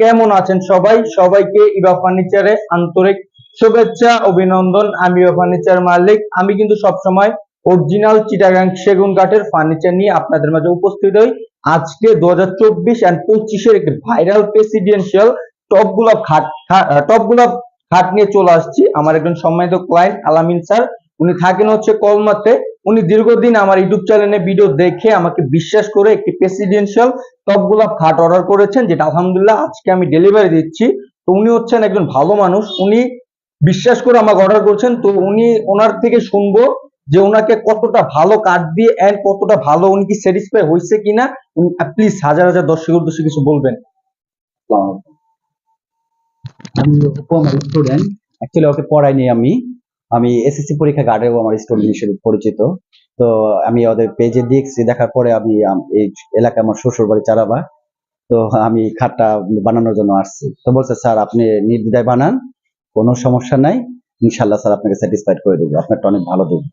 কেমন আছেন সবাই? সবাইকে ইবা ফার্নিচারে আন্তরিক শুভেচ্ছা, অভিনন্দন। আমি ইবা ফার্নিচার মালিক। আমি কিন্তু অরিজিনাল চিটাগাং সেগুন কাঠের ফার্নিচার নিয়ে আপনাদের মাঝে উপস্থিত হই। আজকে দু হাজার চব্বিশ অ্যান্ড পঁচিশের একটি ভাইরাল প্রেসিডেন্সিয়াল টপ গুলাব খাট টপ গুলাব খাট নিয়ে চলে আসছি। আমার একজন সম্মানিত ক্লায়েন্ট আলামিন স্যার উনি থাকেন হচ্ছে কলমাতে। উনি দীর্ঘদিন আমার ইউটিউব চ্যানেলে ভিডিও দেখে আমাকে বিশ্বাস করে একটি প্রেসিডেন্সিয়াল টপ গোলাপ খাট অর্ডার করেছেন, যেটা আলহামদুলিল্লাহ আজকে আমি ডেলিভারি দিচ্ছি। তো উনি হচ্ছেন একজন ভালো মানুষ, উনি বিশ্বাস করে আমাকে অর্ডার করছেন। তো উনি ওনার থেকে শুনব যে ওনাকে কতটা ভালো কাঠ দিয়ে অ্যান্ড কতটা ভালো উনি কি স্যাটিসফাই হয়েছে কিনা। প্লিজ হাজার হাজার দর্শকের উদ্দেশ্যে কিছু বলবেন। আমি ওকে পড়াইনি আমি। আমি এসএসসি পরীক্ষা গার্ডেও আমার স্টুডেন্ট হিসেবে পরিচিত। তো আমি ওদের পেজে দেখছি দেখার পরে আমি এই এলাকায় আমার শ্বশুর বাড়ি চারাবা তো আমি খাটটা বানানোর জন্য আসছি। তো বলছে স্যার আপনি নির্দ্বিধায় বানান কোনো সমস্যা নাই। ইনশাল্লাহ স্যার আপনাকে স্যাটিসফাইড করে দেবো। আপনারটা অনেক ভালো দেবো।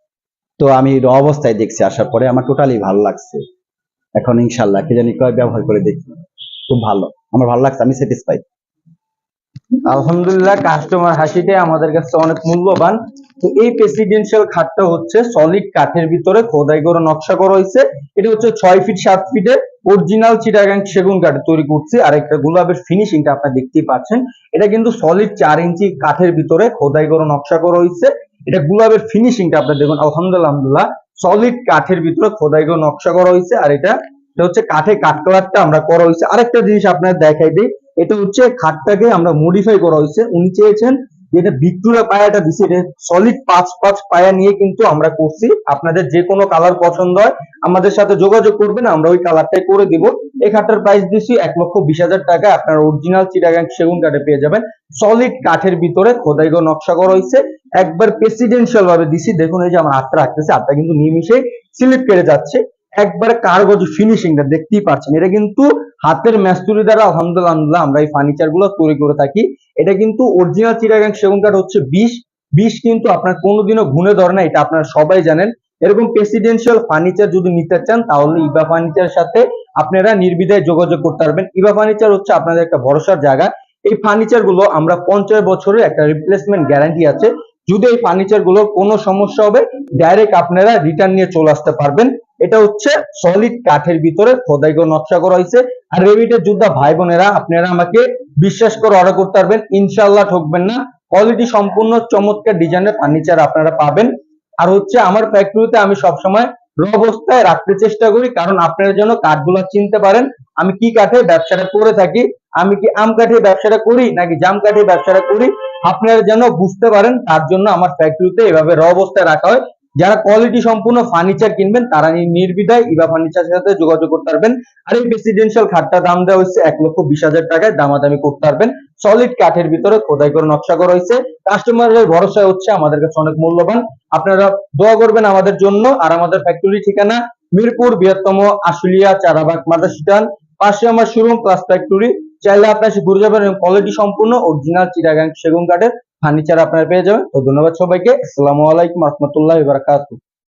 তো আমি অবস্থায় দেখছি আসার পরে আমার টোটালি ভালো লাগছে। এখন ইনশাল্লাহ কি জানি কয় ব্যবহার করে দেখি। খুব ভালো। আমার ভালো লাগছে আমি স্যাটিসফাইড আলহামদুলিল্লাহ কাস্টমার হাসিটাই আমাদের কাছে অনেক মূল্যবান। তো এই প্রেসিডেন্সিয়াল খাটটা হচ্ছে সলিড কাঠের ভিতরে খোদাই করে নকশা করা হয়েছে। এটা হচ্ছে ছয় ফিট সাত ফিটের অরিজিনাল চিটাগাং সেগুন কাঠে তৈরি করছি। আর একটা গোলাপের ফিনিশিংটা আপনারা দেখতেই পাচ্ছেন। এটা কিন্তু সলিড চার ইঞ্চি কাঠের ভিতরে খোদাই করে নকশা করা হয়েছে। এটা গোলাপের ফিনিশিংটা আপনারা দেখুন, আলহামদুলিল্লাহ সলিড কাঠের ভিতরে খোদাই করে নকশা করা হয়েছে। আর এটা হচ্ছে কাঠে কাঠ কালারটা আমরা করা হয়েছে। আরেকটা জিনিস আপনাদের দেখাই দিই এটা হচ্ছে খাটটাকে আমরা মডিফাই করা হয়েছে। উনি চেয়েছেন যে এটা ভিক্টোরিয়া পায়াটা দিছে, এটা সলিড পাঁচ পাঁচ পায়া নিয়ে কিন্তু আমরা করছি। আপনাদের যে কোনো কালার পছন্দ হয়, আমাদের সাথে যোগাযোগ করবেন, আমরা ওই কালারটাই করে দিব। এই খাটটার প্রাইস দিচ্ছি এক লক্ষ বিশ হাজার টাকা। আপনার অরিজিনাল চিটাগাং সেগুন কাঠে পেয়ে যাবেন। সলিড কাঠের ভিতরে খোদাই করে নকশা করা হয়েছে। একবার প্রেসিডেন্সিয়াল ভাবে দিছি। দেখুন, এই যে আমার হাতটা রাখতেছে, হাতটা কিন্তু নিমিশে সিলেক্ট কেটে যাচ্ছে। একবার কারগজ ফিনিশিংটা দেখতেই পাচ্ছেন, এটা কিন্তু হাতের ম্যাস্তুরি দ্বারা, আলহামদুলিল্লাহ, আমরা এই ফার্নিচারগুলো তৈরি করে থাকি। এটা কিন্তু অরিজিনাল চিটাগাং সেগুন কাঠ হচ্ছে বিশ। বিশ কিন্তু আপনার কোনোদিনও ঘুনে ধরে না, এটা আপনারা সবাই জানেন। এরকম প্রেসিডেন্সিয়াল ফার্নিচার যদি নিতে চান, তাহলে ইবা ফার্নিচারের সাথে আপনারা নির্বিধায় যোগাযোগ করতে পারবেন। ইবা ফার্নিচার হচ্ছে আপনাদের একটা ভরসার জায়গা। এই ফার্নিচারগুলো আমরা পঞ্চাশ বছরের একটা রিপ্লেসমেন্ট গ্যারান্টি আছে। যদি এই ফার্নিচারগুলো কোনো সমস্যা হবে ডাইরেক্ট আপনারা রিটার্ন নিয়ে চলে আসতে পারবেন। এটা হচ্ছে সলিড কাঠের ভিতরে খোদাই করে নকশা করা হয়েছে। আর রেভিটের যোদ্ধা ভাই বোনেরা আপনারা আমাকে বিশ্বাস করে অর্ডার করতে পারবেন। ইনশাল্লাহ ঠকবেন না। কোয়ালিটি সম্পূর্ণ চমৎকার ডিজাইনের ফার্নিচার আপনারা পাবেন। আর হচ্ছে আমার ফ্যাক্টরিতে আমি সবসময় র অবস্থায় রাখতে চেষ্টা করি, কারণ আপনারা যেন কাঠগুলো চিনতে পারেন, আমি কি কাঠে ব্যবসাটা করে থাকি, আমি কি আম কাঠে ব্যবসাটা করি, নাকি জাম কাঠে ব্যবসাটা করি, আপনারা যেন বুঝতে পারেন, তার জন্য আমার ফ্যাক্টরিতে এভাবে র অবস্থায় রাখা হয়। যারা কোয়ালিটি সম্পূর্ণ ফার্নিচার কিনবেন, তারা নির্বিধায় ইবা ফার্নিচারের সাথে যোগাযোগ করতে পারবেন। আর এই প্রেসিডেন্সিয়াল খাটটা দাম দেওয়া হচ্ছে এক লক্ষ বিশ হাজার টাকায়, দামাদামি করতে পারবেন। সলিড কাঠের ভিতরে খোদাই করে নকশা করা হয়েছে। কাস্টমারের ভরসা হচ্ছে আমাদের কাছে অনেক মূল্যবান। আপনারা দোয়া করবেন আমাদের জন্য। আর আমাদের ফ্যাক্টরি ঠিকানা মিরপুর বৃহত্তম আশুলিয়া চারাবাগ মাদাসিটান পাশে আমার শোরুম প্লাস ফ্যাক্টরি চাইলে আপনার ঘুরে যাবেন এবং কোয়ালিটি সম্পূর্ণ অরিজিনাল চিটাগাং সেগুন কাঠের ফার্নিচার আপনারা পেয়ে যাবেন। তো ধন্যবাদ সবাইকে। আসসালামু আলাইকুম রহমতুল্লাহ বারাকাতুহু।